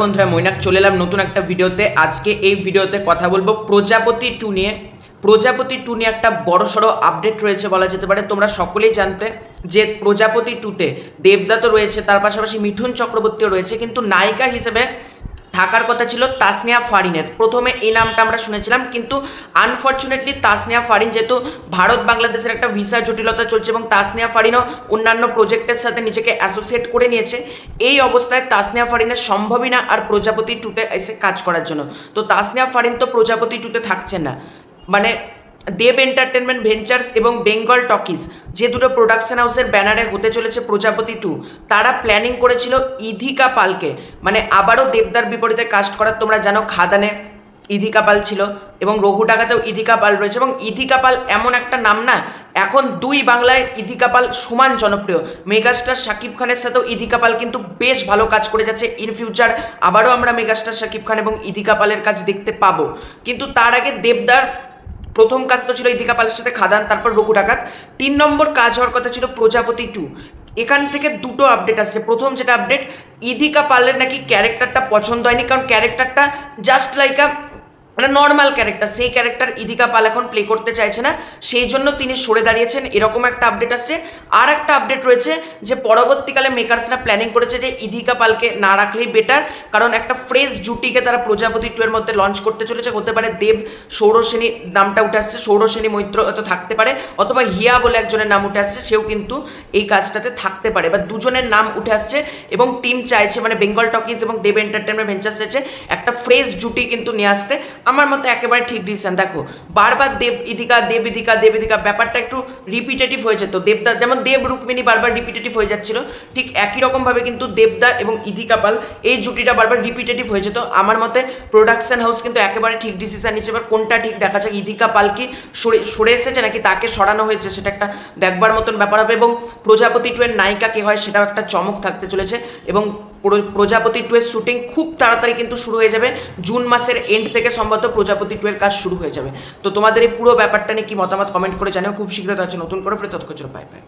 বন্ধুরা, মৈনাক, চলে এলাম নতুন একটা ভিডিওতে। আজকে এই ভিডিওতে কথা বলব প্রজাপতি টু নিয়ে। প্রজাপতি টু নিয়ে একটা বড় সড়ো আপডেট রয়েছে বলা যেতে পারে। তোমরা সকলেই জানতে যে প্রজাপতি টুতে দেবদা তো রয়েছে, তার পাশাপাশি মিঠুন চক্রবর্তীও রয়েছে। কিন্তু নায়িকা হিসেবে থাকার কথা ছিল তাসনিয়া ফারিনের। প্রথমে এই নামটা আমরা শুনেছিলাম, কিন্তু আনফর্চুনেটলি তাসনিয়া ফারিন যেহেতু ভারত বাংলাদেশের একটা ভিসা জটিলতা চলছে এবং তাসনিয়া ফারিনও অন্যান্য প্রজেক্টের সাথে নিজেকে অ্যাসোসিয়েট করে নিয়েছে, এই অবস্থায় তাসনিয়া ফারিনের সম্ভবই না আর প্রজাপতি টুতে এসে কাজ করার জন্য। তো তাসনিয়া ফারিন তো প্রজাপতি টুতে থাকছে না। মানে দেব এন্টারটেনমেন্ট ভেঞ্চার্স এবং বেঙ্গল টকিজ, যে দুটো প্রোডাকশন হাউসের ব্যানারে হতে চলেছে প্রজাপতি টু তারা প্ল্যানিং করেছিল ইধিকা পালকে মানে আবারও দেবদার বিপরীতে কাস্ট করার, তোমরা জানো খাদানে ইধিকা পাল ছিল এবং রঘু ডাকাতেও ইধিকা পাল রয়েছে এবং ইধিকা পাল এমন একটা নাম না, এখন দুই বাংলায় ইধিকা পাল সমান জনপ্রিয়। মেগাস্টার শাকিব খানের সাথেও ইধিকা পাল কিন্তু বেশ ভালো কাজ করে যাচ্ছে ইন ফিউচার আবারও আমরা মেগাস্টার শাকিব খান এবং ইধিকা পালের কাজ দেখতে পাবো। কিন্তু তার আগে দেবদার প্রথম কাজ তো ছিল ইদিকা পালের সাথে খাদান, তারপর রঘু ডাকাত। তিন নম্বর কাজ হওয়ার কথা ছিল প্রজাপতি টু এখান থেকে দুটো আপডেট আসছে। প্রথম যেটা আপডেট ইদিকা পালের নাকি ক্যারেক্টারটা পছন্দ হয়নি, কারণ ক্যারেক্টারটা জাস্ট লাইক আ মানে নর্মাল ক্যারেক্টার সেই ক্যারেক্টার ইদিকা পাল এখন প্লে করতে চাইছে না, সেই জন্য তিনি সরে দাঁড়িয়েছেন। এরকম একটা আপডেট আসছে। আর একটা আপডেট রয়েছে যে পরবর্তীকালে মেকার্সরা প্ল্যানিং করেছে যে ইদিকা পালকে না রাখলেই বেটার কারণ একটা ফ্রেশ জুটিকে তারা প্রজাপতি টু এর মধ্যে লঞ্চ করতে চলেছে। হতে পারে দেব সৌরসেনী নামটা উঠে আসছে সৌরসেনী মৈত্র হয়তো থাকতে পারে, অথবা হিয়া বলে একজনের নাম উঠে আসছে, সেও কিন্তু এই কাজটাতে থাকতে পারে। বা দুজনের নাম উঠে আসছে এবং টিম চাইছে মানে বেঙ্গল টকিজ এবং দেব এন্টারটেনমেন্ট ভেঞ্চার্স চাইছে, একটা ফ্রেশ জুটি কিন্তু নিয়ে আসতে। আমার মতে একেবারে ঠিক ডিসিশন দেখো, বারবার দেব ইদিকা দেব ইদিকা দেব ইদিকা, ব্যাপারটা একটু রিপিটেটিভ হয়ে যেত। দেবদা, যেমন দেব, রুক্মিণী বারবার রিপিটেটিভ হয়ে যাচ্ছিল, ঠিক একই রকমভাবে কিন্তু দেবদা এবং ইদিকা পাল এই জুটিটা বারবার রিপিটেটিভ হয়ে যেত। আমার মতে প্রোডাকশন হাউস কিন্তু একেবারে ঠিক ডিসিশন নিচ্ছে এবার কোনটা ঠিক দেখা যাক, ইদিকা পাল কি সরে সরে এসেছে নাকি তাকে সরানো হয়েছে সেটা একটা দেখবার মতন ব্যাপার হবে। এবং প্রজাপতি টু এর নায়িকা কে হয় সেটাও একটা চমক থাকতে চলেছে। এবং প্রজাপতি টু এর শুটিং খুব তাড়াতাড়ি কিন্তু শুরু হয়ে যাবে। জুন মাসের এন্ড থেকে সম্ভবত প্রজাপতি টু এর কাজ শুরু হয়ে যাবে। তো তোমাদের এই পুরো ব্যাপারটা নিয়ে কি মতামত কমেন্ট করে জানিও। খুব শীঘ্রই তার নতুন করে ফিরে তৎক্ষণ পাই পাই